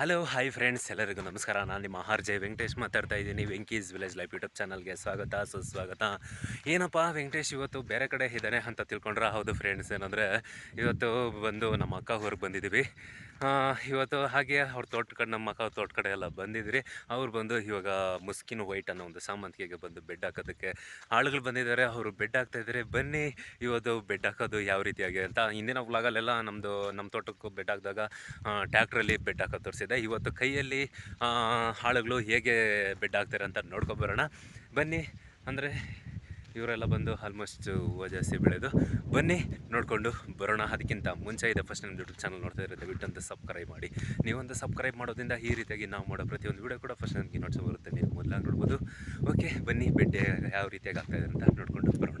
Hello hi friends ಎಲ್ಲರಿಗೂ ನಮಸ್ಕಾರ. ನಾನು ನಿಮ್ಮ ಆರ್ ಜೆ ವೆಂಕಟೇಶ್ ಮಾತಾಡ್ತಾ ಇದ್ದೀನಿ. ವೆಂಕೀಸ್ ವಿಲೇಜ್ ಲೈಫ್ ಯೂಟ್ಯೂಬ್ ಚಾನಲ್ಗೆ ಸ್ವಾಗತ, ಸುಸ್ವಾಗತ. ಏನಪ್ಪ ವೆಂಕಟೇಶ್, ಇವತ್ತು ಬೇರೆ ಕಡೆ ಇದ್ದಾನೆ ಅಂತ ತಿಳ್ಕೊಂಡ್ರೆ? ಹೌದು ಫ್ರೆಂಡ್ಸ್ ಏನಂದರೆ ಇವತ್ತು ಬಂದು ನಮ್ಮ ಅಕ್ಕ ಹೊರಗೆ ಬಂದಿದ್ದೀವಿ. ಇವತ್ತು ಹಾಗೆ ಅವ್ರ ತೋಟ ಕಡೆ, ನಮ್ಮ ಅಕ್ಕ ತೋಟ ಕಡೆ ಎಲ್ಲ ಬಂದಿದ್ರಿ. ಅವ್ರು ಬಂದು ಇವಾಗ ಮುಸ್ಕಿನ ವೈಟ್ ಅನ್ನೋ ಒಂದು ಸಾಮಂತಿಗೆಗೆ ಬಂದು ಬೆಡ್ ಹಾಕೋದಕ್ಕೆ ಆಳುಗಳು ಬಂದಿದ್ದಾರೆ. ಅವರು ಬೆಡ್ ಹಾಕ್ತಾ ಇದ್ದಾರೆ. ಬನ್ನಿ, ಇವತ್ತು ಬೆಡ್ ಹಾಕೋದು ಯಾವ ರೀತಿಯಾಗಿ ಅಂತ. ಹಿಂದಿನ ವ್ಲಾಗಲ್ಲೆಲ್ಲ ನಮ್ಮದು ನಮ್ಮ ತೋಟಕ್ಕೂ ಬೆಡ್ ಹಾಕಿದಾಗ ಟ್ಯಾಕ್ಟ್ರಲ್ಲಿ ಬೆಡ್ ಹಾಕೋದು ತೋರಿಸಿದೆ ಇವತ್ತು ಕೈಯಲ್ಲಿ ಹಾಳುಗಳು ಹೇಗೆ ಬೆಡ್ ಆಗ್ತಾರೆ ಅಂತ ನೋಡ್ಕೊಬರೋಣ ಬನ್ನಿ, ಅಂದರೆ ಇವರೆಲ್ಲ ಬಂದು ಆಲ್ಮೋಸ್ಟ್ ಹೂವು ಜಾಸ್ತಿ ಬೆಳೆದು ಬನ್ನಿ, ನೋಡಿಕೊಂಡು ಬರೋಣ. ಅದಕ್ಕಿಂತ ಮುಂಚೆ ಇದೆ ಫಸ್ಟ್ ನಮ್ಮ ಯೂಟ್ಯೂಬ್ ಚಾನಲ್ ನೋಡ್ತಾ ದಯವಿಟ್ಟು ಅಂತ ಸಬ್ಸ್ಕ್ರೈಬ್ ಮಾಡಿ. ನೀವೊಂದು ಸಬ್ಸ್ಕ್ರೈಬ್ ಮಾಡೋದ್ರಿಂದ ಈ ರೀತಿಯಾಗಿ ನಾವು ಮಾಡೋ ಪ್ರತಿಯೊಂದು ವಿಡಿಯೋ ಕೂಡ ಫಸ್ಟ್ ನನಗೆ ನೋಡ್ಸೋ ಬರುತ್ತೆ. ನೀವು ಮೊದಲಾಗಿ ನೋಡ್ಬೋದು. ಓಕೆ ಬನ್ನಿ, ಬೆಡ್ ಯಾವ ರೀತಿಯಾಗಿ ಆಗ್ತಾಯಿದೆ ಅಂತ ನೋಡಿಕೊಂಡು ಬರೋಣ.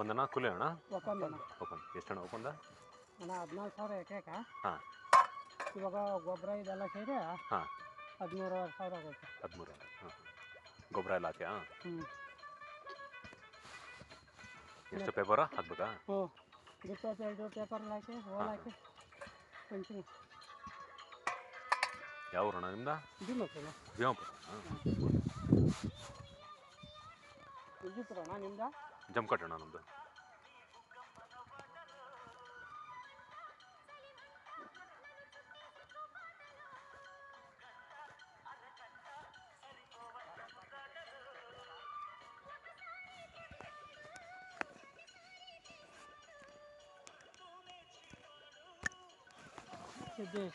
ಒಪ್ಪಂದನ ಕೂಲಿ ಅಣ್ಣ? ಒಪ್ಪಂದನ ಒಪ್ಪಂದ ಎಷ್ಟು ಅಣ್ಣ ಒಪ್ಪಂದ ಅಣ್ಣ ಹದಿನಾಲ್ಕು ಸಾವಿರ ಎಕರೆಕ. ಹಾಂ. ಇವಾಗ ಗೊಬ್ಬರ ಇದೆಲ್ಲ ಸೇರಿ ಹಾ. ಹದಿಮೂರು ಸಾವಿರ ಆಗುತ್ತೆ ಹದಿಮೂರು ಹಾಂ ಗೊಬ್ಬರ ಎಲ್ಲ ಹಾಕಿ ಹಾಂ ಹ್ಞೂ ಎಷ್ಟು ಪೇಪರ? ಹಾಕ್ಬೇಕಾ? ಹ್ಞೂ. ಇಪ್ಪತ್ತು ಎರಡು ಪೇಪರ್ ಹಾಕಿ ಹೋಲ್ ಹಾಕಿ ಪಂಚಿಂಗ್ ಯಾವ ಊರಣ್ಣ ನಿಮ್ದು? ದಿಮ್ಮಕ್ಕಲ್ಲ ಯಾವ ಹಾಂ. ವಿಜಯಪುರ ಅಣ್ಣ ನಿಮ್ದು? ಜಮ್ಕಟ್ ಅಣ್ಣ ನಮ್ಮದು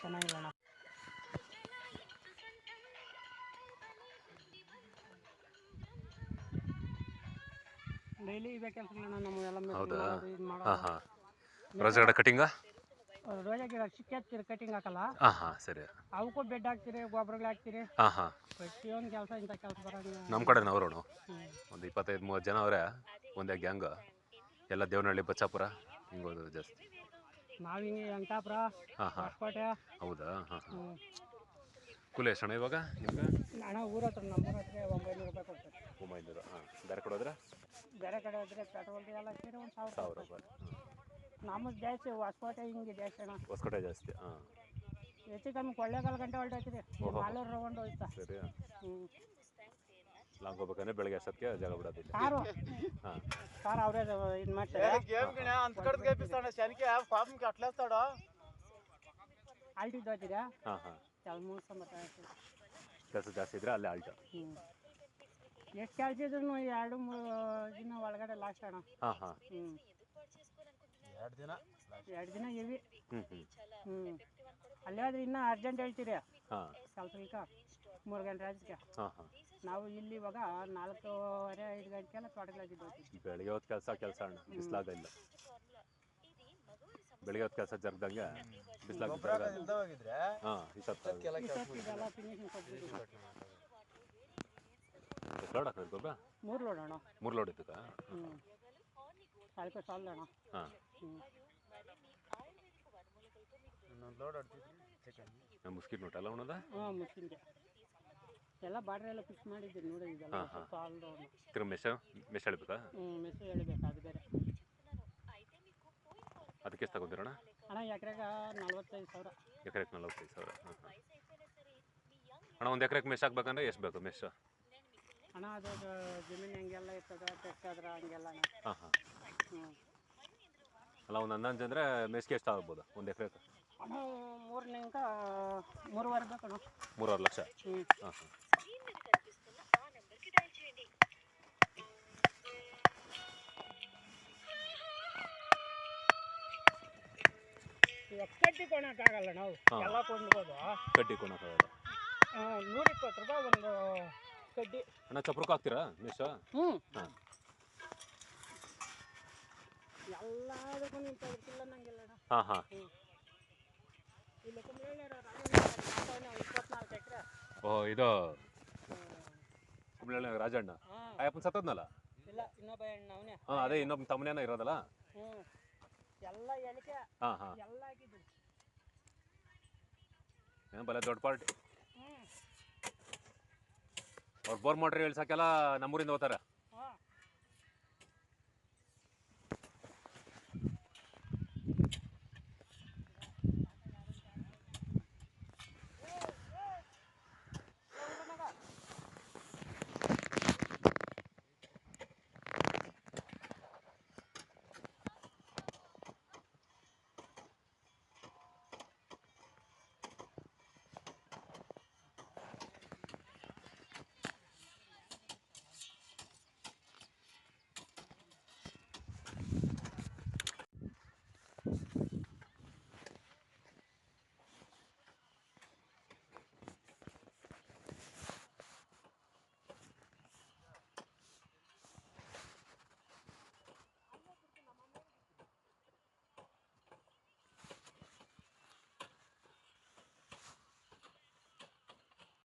ಚೆನ್ನಾಗಿಲ್ಲ ಹೌದಾ? ಹಾಂ ಹಾಂ ರೋಜಗಡ ಕಟಿಂಗಾ ರೋಜಾ ಗಿಡ ಸಿಕ್ಕಿ ಕಟಿಂಗ್ ಹಾಕಲ್ಲ? ಹಾಂ ಹಾಂ ಸರಿ. ಅವಕ್ಕೂ ಬೆಡ್ ಹಾಕ್ತೀರಿ ಗೊಬ್ಬರಗಳು ಹಾಕ್ತೀರಿ? ಹಾಂ ಹಾಂ ಪ್ರತಿಯೊಂದು ಕೆಲಸ ಇಂಥ ಕೆಲಸ ಬರೋಂಗಿಲ್ಲ ನಮ್ಮ ಕಡೆ ಅವರು ಹ್ಮ್. ಒಂದು ಇಪ್ಪತ್ತೈದು ಮೂವತ್ತು ಜನ ಅವರೇ ಒಂದೇ ಗ್ಯಾಂಗ್. ಎಲ್ಲ ದೇವನಹಳ್ಳಿ ಬಚ್ಚಾಪುರ ಹಿಂಗೆ ಹೋಗೋದು ಜಾಸ್ತಿ. ನಾವು ಹಿಂಗೆ ವೆಂಕಟಾಪುರ ಹಾಂ ಹಾಂ ಹೊಸಕೋಟೆ. ಹೌದಾ? ಹಾಂ ಹಾಂ ಕೂಲಿ ಎಷ್ಟು ಅಣ್ಣ ಇವಾಗ ನಿಮ್ಗೆ? ಹಣ ಊರ ಹತ್ರ ನಮ್ಮ ಊರ ಹತ್ರ ಒಂಬೈನೂರು ರೂಪಾಯಿ ಕೊಡ್ತಾರೆ. ಒಂಬೈನೂರು ಹಾಂ. ಬೇರೆ ಕಡೆ ಹೋದ್ರೆ? ಬೇರೆ ಕಡೆ ಹೋದ್ರೆ ಪೆಟ್ರೋಲ್ದು ಎಲ್ಲ ಸೇರಿ ಒಂದು ಸಾವಿರ ಸಾವಿರ ರೂಪಾಯಿ. ನಮ್ಮದು ಜಾಸ್ತಿ ಹೊಸಕೋಟೆ ಹಿಂಗೆ ಜಾಸ್ತಿ ಅಣ್ಣ. ಹೊಸಕೋಟೆ ಜಾಸ್ತಿ ಹಾಂ. ಹೆಚ್ಚು ಕಮ್ಮಿ ಕೊಳ್ಳೇಗಾಲ ಗಂಟೆ ಹೊರಟೈತ್ರಿ ಮಾಲೂರು ರೌಂಡ್ ಹೋಯ್ತಾ. ಸರಿ ಹ್ಞೂ ಲಾಂಗ್ ಹೋಗ್ಬೇಕಂದ್ರೆ ಬೆಳಗ್ಗೆ ಅಷ್ಟಕ್ಕೆ ಜಾಗ ಬಿಡೋದಿಲ್ಲ. ಕಾರು. ಹಾಂ. ಕಾರ್ ಅವರೇ ಇದು ಮಾಡ್ತಾರೆ. ಅಲ್ಟಿದ್ದು ಹೋಗ್ತೀರಾ ಹಾಂ ಹಾಂ. ಕೆಲಸ ಜಾಸ್ತಿ ಇದ್ರೆ ಅಲ್ಲೇ ಆಲ್ಟೋ. ಹ್ಞೂ ಎಷ್ಟು ಕೆಲಸ ಇದ್ರು ಎರಡು ಮೂರು ದಿನ ಒಳಗಡೆ ಲಾಸ್ಟ್ ಅಣ್ಣ. ಹ್ಮ್ ಹಾಂ. ಹ್ಞೂ ಎರಡು ದಿನ? ಎರಡು ದಿನ ಇವಿ ಹ್ಞೂ ಅಲ್ಲೇ ಆದ್ರೆ ಇನ್ನೂ ಅರ್ಜೆಂಟ್ ಹೇಳ್ತೀರಿ? ಹಾಂ. ಸ್ವಲ್ಪ ಈಗ ಮೂರು ಗಂಟೆ ರಾಜಕ್ಕೆ ಹಾಂ ಹಾಂ. ನಾವು ಇಲ್ಲಿ ಇವಾಗ ನಾಲ್ಕೂವರೆ ಐದು ಗಂಟೆಗೆಲ್ಲ ತೊಡಗಲಾಗಿದ್ದೀವಿ ಬೆಳಿಗ್ಗೆ ಹೊತ್ತು ಕೆಲಸ ಕೆಲಸ ಅಣ್ಣ. ಬಿಸಿಲಾಗ ಇಲ್ಲ. ಬೆಳಿಗ್ಗೆ ಹೊತ್ತು ಕೆಲಸ ಜರ್ದಂಗೆ ಬಿಸಿಲಾಗ ಈ ಹಾಂ ಇದೆಲ್ಲ ಫಿನಿಶಿಂಗ್ ಕೊಟ್ಬಿಟ್ಟು ಎಷ್ಟು ಲೋಡ್ ಹಾಕಿದ್ರು ಗೊಬ್ಬರ? ಮೂರು ಲೋಡ್ ಅಣ್ಣ. ಮೂರು ಲೋಡ್ ಇದ್ದಕ್ಕ? ಹ್ಞೂ ಸಾಲ್ಕು ಸಾಲದ ಅಣ್ಣ. ಹಾಂ. ಮುಸ್ಕಿಟ್ ನೋಟ ಎಲ್ಲ ಅವನದ ಹಾಂ ಮುಸ್ಲಿಮ್ಗೆ ಎಲ್ಲ ಬಾರ್ಡ್ರ್ ಎಲ್ಲ ಫಿಕ್ಸ್ ಮಾಡಿದ್ದೀರಿ ನೋಡಿ ಇದೆಲ್ಲ ಹಾಂ, ಹಾಂ. ಸಾಲದು ತಿರ್ಗ ಮೆಸ ಹೇಳಬೇಕಾ ಹೇಳ್ಬೇಕಾ ಹ್ಞೂ ಮೆಸೇಜ್ ಹೇಳ್ಬೇಕು ಅದು ಬೇರೆ. ಅದಕ್ಕೆ ಎಷ್ಟು ತಗೊಂತೀರಣ್ಣ ಅಣ್ಣ? ಎಕರೆಗೆ ನಲ್ವತ್ತೈದು ಸಾವಿರ. ಎಕರೆಗೆ ನಲವತ್ತೈದು ಸಾವಿರ. ಹಾಂ ಹಾಂ. ಅಣ್ಣ ಒಂದು ಎಕರೆಗೆ ಮೆಸ್ ಹಾಕ್ಬೇಕಂದ್ರೆ ಎಷ್ಟು ಬೇಕು ಮೆಶ್ ಅಣ್ಣ ಅದು ಜಮೀನು ಹೆಂಗೆಲ್ಲ ಇರ್ತದೆ ತೆಗ್ಸಾದ್ರೆ ಹಂಗೆಲ್ಲ. ಹಾಂ ಹಾಂ. ಹ್ಞೂ ಅಲ್ಲ ಒಂದು ಅಂದಾಜು ಅಂದರೆ ಮೆಸ್ಗೆ ಎಷ್ಟು ಆಗ್ಬೋದು ಒಂದು ಎಕರೆ ಹಣ ಮೂರನಿಂದ ಮೂರುವರೆ ಬೇಕು ಅಣ್ಣ. ಮೂರುವರೆ ಲಕ್ಷ? ಹ್ಞೂ ಹಾಂ ಹಾಂ. ಕಟ್ಟಿ ನಾವು. ಎಲ್ಲ ಕೊಂಡ್ಬೋದು. ಕೊಣಕ್ಕಾಗಲ್ಲ ನೂರಿಪ್ಪತ್ತು ರೂಪಾಯಿ ಒಂದು ಕಡ್ಡಿ. ಅಣ್ಣ ಚಪ್ರಕ್ಕೆ ಹಾಕ್ತೀರಾ? ಮೆಶ್ ಹ್ಞೂ ಹಾಂ. ಎಲ್ಲದಕ್ಕೂ ನಿಂತಿಲ್ಲ ನಂಗೆಲ್ಲ ಹಾಂ ಹಾಂ. ಓ ಇದು ಕುಂಬ್ಳಳ್ಳಿ ರಾಜಣ್ಣ? ಅಯ್ಯಪ್ಪನ ಸತ್ತದ್ನಲ್ಲ? ಇಲ್ಲ ಇನ್ನೊಬ್ಬ ಹೆಣ್ಣು ಅವನೇ. ಹಾಂ ಅದೇ ಇನ್ನೊಬ್ಬ ತಮ್ಮನೇನ ಇರೋದಲ್ಲ? ಹ್ಞೂ ಎಲ್ಲ ಎಳಿಕೆ ಹಾಂ ಹಾಂ. ಎಲ್ಲ ಬಲ ದೊಡ್ಡ ಪಾರ್ಟಿ? ಅವ್ರು ಬೋರ್ ಮೋಟ್ರ್ ಇಳ್ಸಕ್ಕೆಲ್ಲ ನಮ್ಮೂರಿಂದ ಹೋಗ್ತಾರೆ.